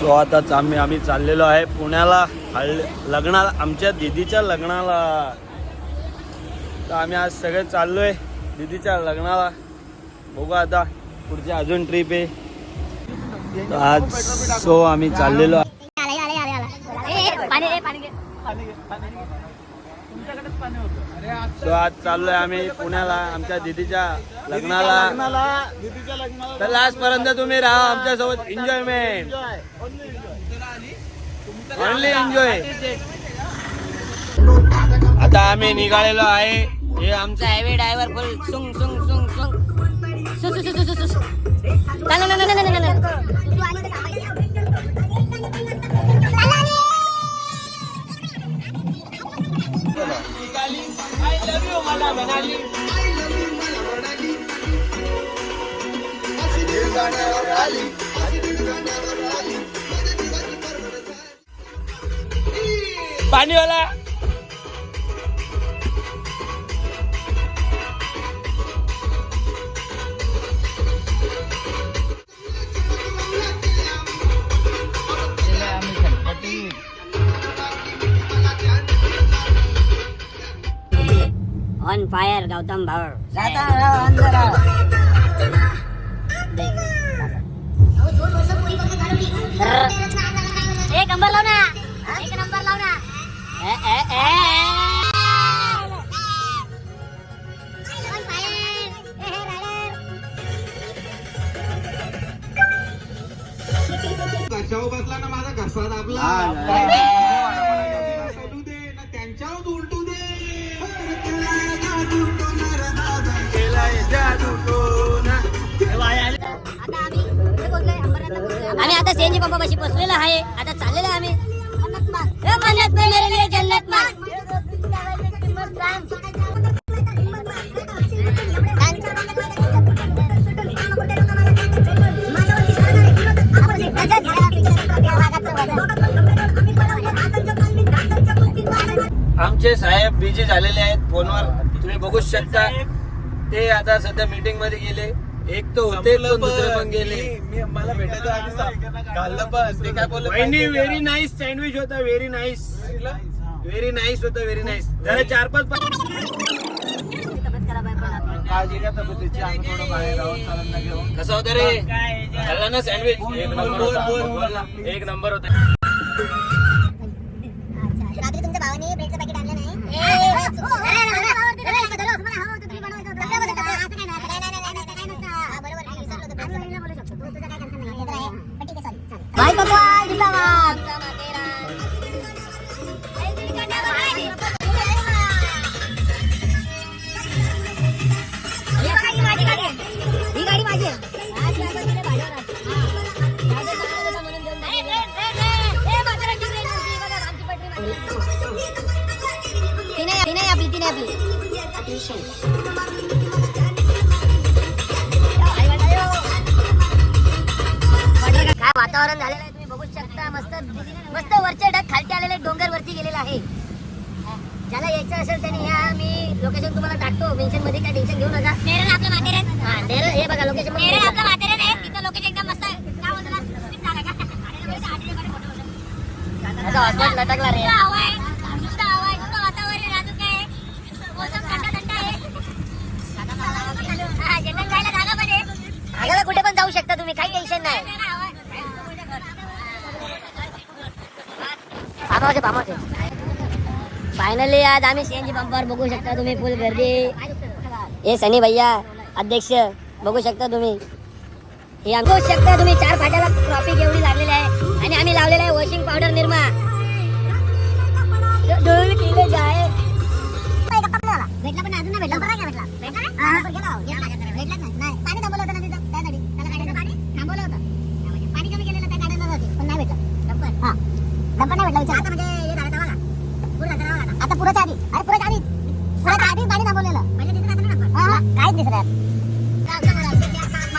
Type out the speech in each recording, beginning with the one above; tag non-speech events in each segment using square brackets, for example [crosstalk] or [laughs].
So आताच आम्ही आम्ही चाललेलो आहे पुण्याला. हळ लग्नाला आमच्या दिदीच्या लग्नाला. तर आम्ही आज सगळे चाललोय दिदीच्या लग्नाला. बघू आता पुढची अजून ट्रिप आहे. तर आज सो आम्ही चाललेलो आहे. सो आज चाललोय आम्ही पुण्याला आमच्या दिदीच्या लग्नाला. तर लास्ट पर्यंत तुम्ही राहा आमच्यासोबत एन्जॉयमेंट ओनली एन्जॉय आता आम्ही निघालेलो आहे. हे आमचं हायवे ड्रायव्हर फुल सुंग सुंग सुंग सुंग. सु सु सु सु सु सु ना ना पाणीवाला ऑन फायर गौतम भाऊ एक नंबर लाव ना एक नंबर लाव ना ए, ए, ए, ए. On fire. ए, हे, rider. घशावर बसला ना माझा घसा दाबला हा, बोलू दे ना त्यांच्यावर आम्ही आता सीएनजी पंपापाशी पोहोचलेलो आहे. आता चाललेलो आहे आम्ही. ए, मेरे लिए जन्नत आमचे साहेब बिझी झालेले आहेत फोनवर. तुम्ही बघू शकता. ते आता सध्या मीटिंगमध्ये गेले. एक तर होते पण दुसरे पण गेले. मला भेटायचं आधी पण ते काय बोलले वहिनी व्हेरी नाईस सँडविच होता व्हेरी नाईस व्हेरी नाईस होतं व्हेरी नाईस जरा चार पाच पा- काळजी घ्या तब्येतीची आम्ही थोडं बाहेर राहून सरांना घेऊन कसं होतं रे? खाल्ला ना सँडविच एक नंबर होता. एक नंबर होता. ती नाही आपली ती नाही आपली काय वातावरण झालेलं आहे तुम्ही बघू शकता. मस्त मस्त वरचे ढग खालचे आलेले डोंगर वरती गेलेला आहे. ज्याला यायचं असेल त्याने या मी लोकेशन तुम्हाला टाकतो. मेन्शनमध्ये काय टेन्शन घेऊ नका. नेरळ आपलं हा नेरळ हे बघा लोकेशन नेरळ आपलं आहे. तिथं लोकेशन एकदम मस्त काय का हॉस्पिटल लटकला रे आगाला कुठे पण जाऊ शकता तुम्ही काही टेन्शन नाही. पामावचे पामावचे. फायनली आज आम्ही सीएनजी पंपावर बघू शकता तुम्ही फुल गर्दी. हे सनी भैया अध्यक्ष बघू शकता तुम्ही. हे बघू शकता तुम्ही चार फाट्याला ट्रॉफी एवढी लागलेली आहे. आणि आम्ही पुराच्या आधी. अरे पुराच्या आधी. पुराच्या आधी पाणी थांबवलेलं हा काहीच दिसत नाही.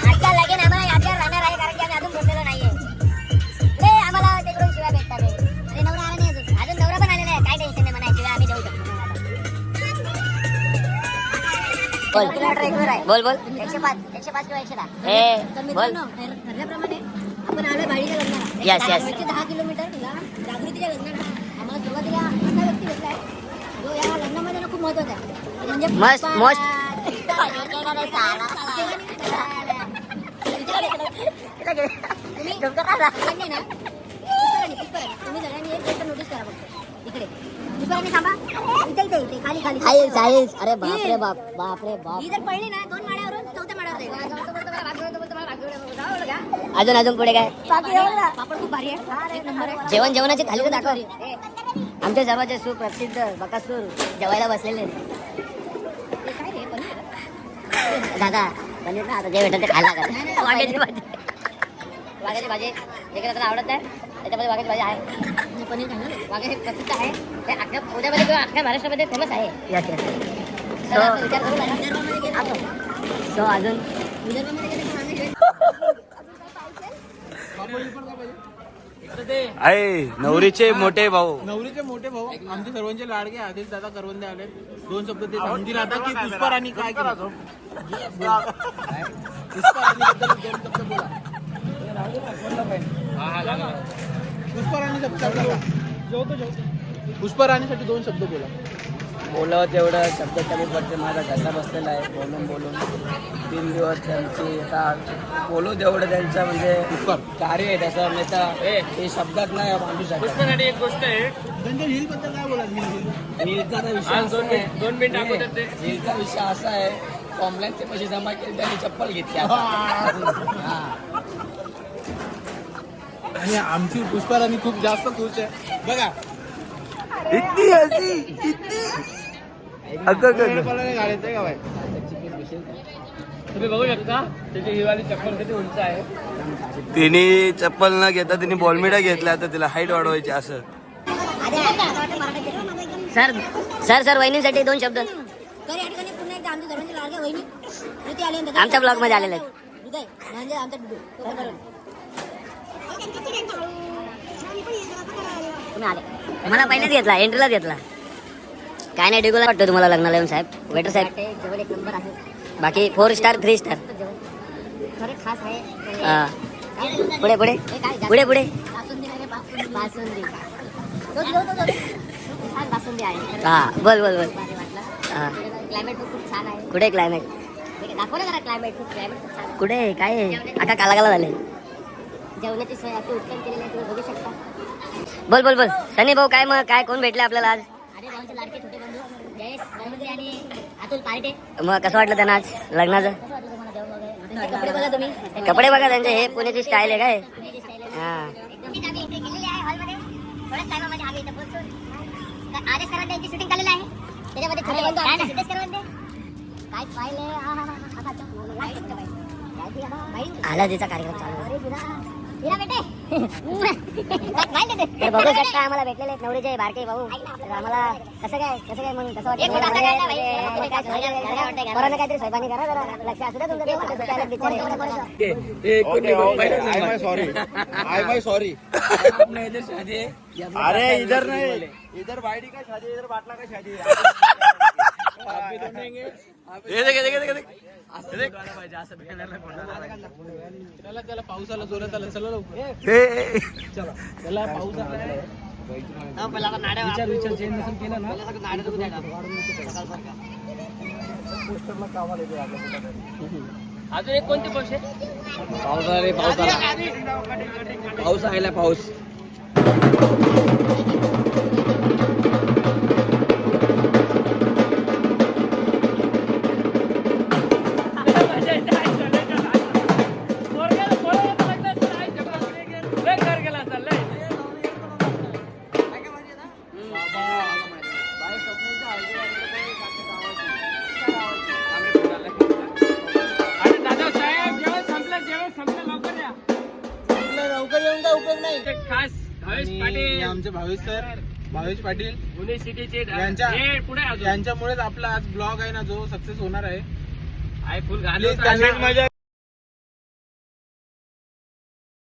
आजच्या लगीन आम्हाला यादगार राहणार आहे कारण की आम्ही अजून पोहोचलेलो नाहीये. रे आम्हाला तिकडून शिवाय भेटतात. अरे नवरा आला नाही अजून. अजून नवरा पण आलेला आहे काय टेन्शन नाही म्हणा शिवाय आम्ही देऊ शकतो. बोल. बोल बोल. एकशे पाच एकशे पाच किंवा एकशे दहा. बोल. ठरल्याप्रमाणे आपण आपण आलोय भाडीच्या लग्नाला. Yes, yes. वरचे दहा किलोमीटर. जागृतीच्या लग्नाला आम्हाला सुरुवातीला असा व्यक्ती भेटलाय जो लग्नामध्ये खूप आहे. म्हणजे मस्त, पुष्पा most. राज, पुष्पा राज. तुम्ही सगळ्यांनी ना? पुष्पाराणी, पुष्पाराणी. तुम्ही सगळ्यांनी एक गोष्ट नोटीस करा फक्त. इकडे. पुष्पाराणी थांबा. इथे इथे इथे. खाली खाली. साहिल साहिल अरे बाप रे बाप बाप रे बाप. ही जर पडली ना दोन माळ्यावरून चौथ्या माळ्यावर जाईल. जाऊ, बोलतो मला भाग्य होतं, बोलतो मला भाग्य होतं. जाऊ बरं का? अजून अजून पुढे काय? आहे. आहे. जेवण जेवणाची थाली तर दाखव? आमच्या सर्वांचे सुप्रसिद्ध बकासूर जेवायला बसलेले आहे? दादा पनीर ना आता जे भेटेल ते खायला का वांग्याची भाजी. वांग्याची भाजी जे काही आवडत नाही त्याच्यामध्ये वांग्याची भाजी आहे. पनीर खाणार आहे. वांगे हे प्रसिद्ध आहे. ते अख्ख्या पुण्यामध्ये किंवा अख्ख्या महाराष्ट्रामध्ये फेमस आहे. विचार करू. सो अजून [laughs] विदर्भामध्ये गेलो तर वांगे आहे नवरीचे मोठे भाऊ. नवरीचे मोठे भाऊ. आमचे सर्वांचे लाडके आदेश दादा करवंदे आले. दोन शब्द ते सांगतील म्हणजे आता की पुष्पा राणी काय केलं? पुष्पा राणी बद्दल दोन शब्द बोला. बोलावं तेवढं शब्द कमी पडते माझा घसा बसलेला आहे बोलून बोलून. तीन दिवस त्यांची आता बोलू तेवढं त्यांचं म्हणजे कार्य आहे त्याचं नेता ते शब्दात नाही मांडू शकत. एक गोष्ट आहे. काय बोला हिलचा तर विषय असा आहे. दोन मिनिट हिलचा विषय असा आहे कॉम्प्लेक्सचे पैसे जमा केले त्यांनी चप्पल घेतली. हा. आणि आमची पुष्पा राणी खूप जास्त खुश आहे. बघा. इतकी हसी इतकी अगं, तुम्ही बघू शकता त्याची हिवाली चप्पल किती उंच आहे. तिने चप्पल न घेता तिने बॉलमिटा घेतला तर तिला हाईट वाढवायची असं? आता सर सर सर वहिनीसाठी दोन शब्द. तर या ठिकाणी पुन्हा एकदा आमच्या blog मध्ये आलेले म्हणजे. तुम्ही आले. मला पहिलेच घेतला एंट्रीलाच घेतला. काय नाही डिगोला वाटतं तुम्हाला लग्नाला येऊन साहेब. वेटर साहेब. वाटते जेवण एक नंबर आहे. बाकी फोर स्टार थ्री स्टार खरे खास आहे. हा. काय बोलतात? पुढे पुढे पुढे पुढे. बासुंदी नाही रे, बासुंदी. बासुंदी. तो जो- तो जो- छान बासुंदी आहे. हा बोल बोल बोल. भारी वाटलं. हा. क्लायमेट पण खूप छान आहे. कुठे क्लायमेट दाखव ना जरा क्लायमेट खूप क्लायमेट खूप छान आहे. कुठे काय आहे? आता काला काला झाले जेवणाची सोय अति उत्तम केलेली आहे तुम्ही बघू शकता. बोल बोल बोल. सनी भाऊ काय मग? काय कोण भेटले आपल्याला आज? अरे भाऊचे लाडके छोटे मग कसं वाटलं त्यांना आज लग्नाचं? कपडे बघा तुम्ही कपडे बघा त्यांचे हे पुण्याची स्टाईल आहे काय? हा. इथे आहे हॉलमध्ये आम्ही आहे त्याच्यामध्ये काय आला तिचा कार्यक्रम चालू. [laughs] बघू शकता आम्हाला भेटलेले आहेत नवरीचे बारके भाऊ. आम्हाला कसं काय कसं काय मग? कसं. वाटतं काहीतरी स्वयंपाणी करा जरा. लक्ष असू द्या तुमचं आय माय सॉरी अरे इधर नाही. इधर बायडी का शादी इधर बाटला का शादी [laughs] देख, हे देख, हे देख, हे देख. हे देख. त्याला त्याला पाऊस आला जोरात आला चला लवकर हे. त्याला पाऊस आला विचार विचार चेंज नसेल केलं ना अजून एक कोणती पाऊस आला रे पाऊस आला पाऊस आला पाऊस काय उपयोग नाही आणि आमचे भावेश सर भावेश पाटील. पुणे सिटीचे यांच्या पुढे अजून. यांच्यामुळेच आपला आज ब्लॉग आहे ना जो सक्सेस होणार आहे. आहे फुल Please त्यांना- मजा